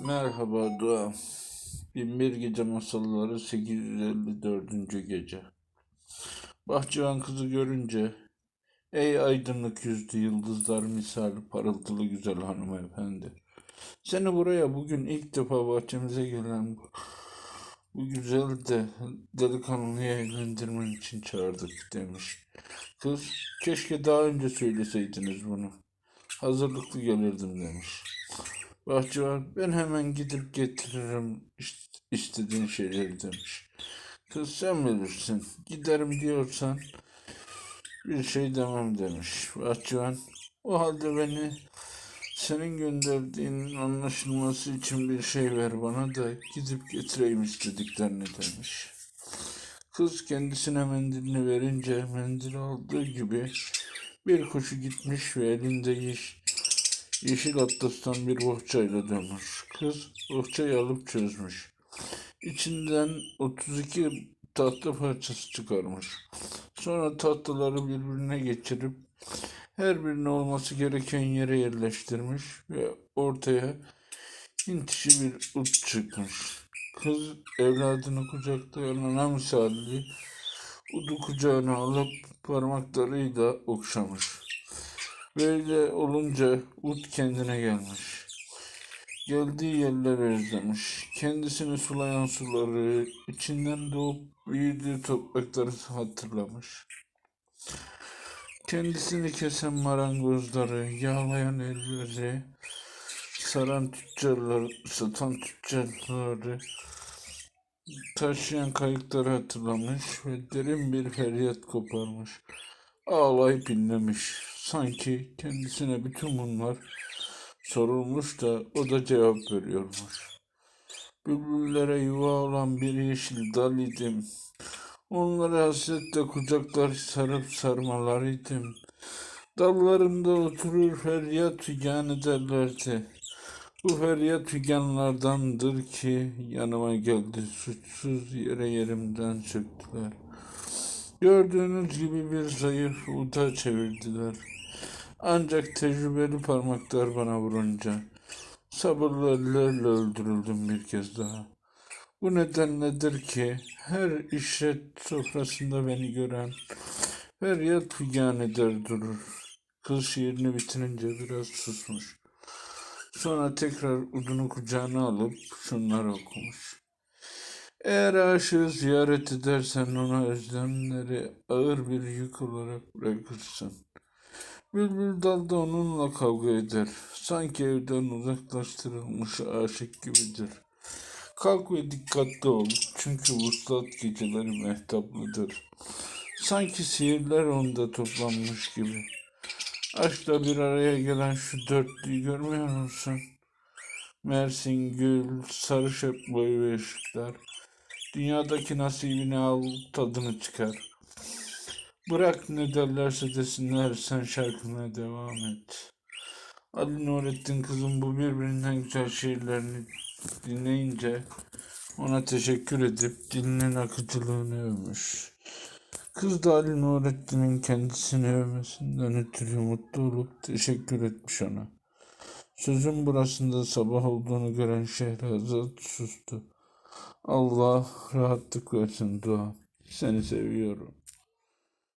Merhaba Dua. Binbir Gece Masalları 854. Gece. Bahçıvan kızı görünce, Ey aydınlık yüzlü yıldızlar misali parıltılı güzel hanımefendi. Seni buraya bugün ilk defa bahçemize gelen bu, bu güzel de delikanlıyı eğlendirmen için çağırdık demiş. Kız, keşke daha önce söyleseydiniz bunu. Hazırlıklı gelirdim demiş. Bahçıvan ben hemen gidip getiririm ist- istediğin şeyleri demiş. Kız sen bilirsin. Giderim diyorsan bir şey demem demiş. Bahçıvan o halde beni senin gönderdiğinin anlaşılması için bir şey ver bana da gidip getireyim istediklerini demiş. Kız kendisine mendilini verince mendil aldığı gibi bir koşu gitmiş ve elinde yeşil atlastan bir bohçayla dönmüş. Kız bohçayı alıp çözmüş. İçinden 32 tahta parçası çıkarmış. Sonra tahtaları birbirine geçirip her birine olması gereken yere yerleştirmiş ve ortaya Hint bir ut çıkmış. Kız evladını kucaklayan ana misali udu kucağına alıp parmaklarıyla okşamış. Böyle olunca ut kendine gelmiş. Geldiği yerleri özlemiş. Kendisini sulayan suları, içinden doğup büyüdüğü toprakları hatırlamış. Kendisini kesen marangozları, yağlayan elleri, saran tüccarlar, satan tüccarları, taşıyan kayıkları hatırlamış ve derin bir feryat koparmış. Ağlayıp inlemiş. Sanki kendisine bütün bunlar sorulmuş da o da cevap veriyormuş. Bülbüllere yuva olan bir yeşil dal idim. Onları hasretle kucaklar sarıp sarmalar idim. Dallarımda oturur feryat figan ederlerdi. Bu feryat figanlardandır ki yanıma geldi suçsuz yere yerimden söktüler. Gördüğünüz gibi bir zayıf uda çevirdiler. Ancak tecrübeli parmaklar bana vurunca sabırlı ellerle öldürüldüm bir kez daha. Bu nedenledir ki her işret sofrasında beni gören feryat figan eder durur. Kız şiirini bitirince biraz susmuş. Sonra tekrar udunu kucağına alıp şunları okumuş. Eğer aşığı ziyaret edersen ona özlemleri ağır bir yük olarak bırakırsın. Bülbül dalda onunla kavga eder. Sanki evden uzaklaştırılmış aşık gibidir. Kalk ve dikkatli ol. Çünkü vuslat geceleri mehtaplıdır. Sanki sihirler onda toplanmış gibi. Aşkla bir araya gelen şu dörtlüyü görmüyor musun? Mersin, gül, sarı şapboy ve ışıklar. Dünyadaki nasibini al, tadını çıkar. Bırak ne derlerse desinler, sen şarkına devam et. Ali Nurettin kızım bu birbirinden güzel şiirlerini dinleyince ona teşekkür edip dilinin akıcılığını övmüş. Kız da Ali Nurettin'in kendisini övmesinden ötürü mutlu olup teşekkür etmiş ona. Sözün burasında sabah olduğunu gören Şehrazat sustu. Allah rahatlık versin dua. Seni seviyorum.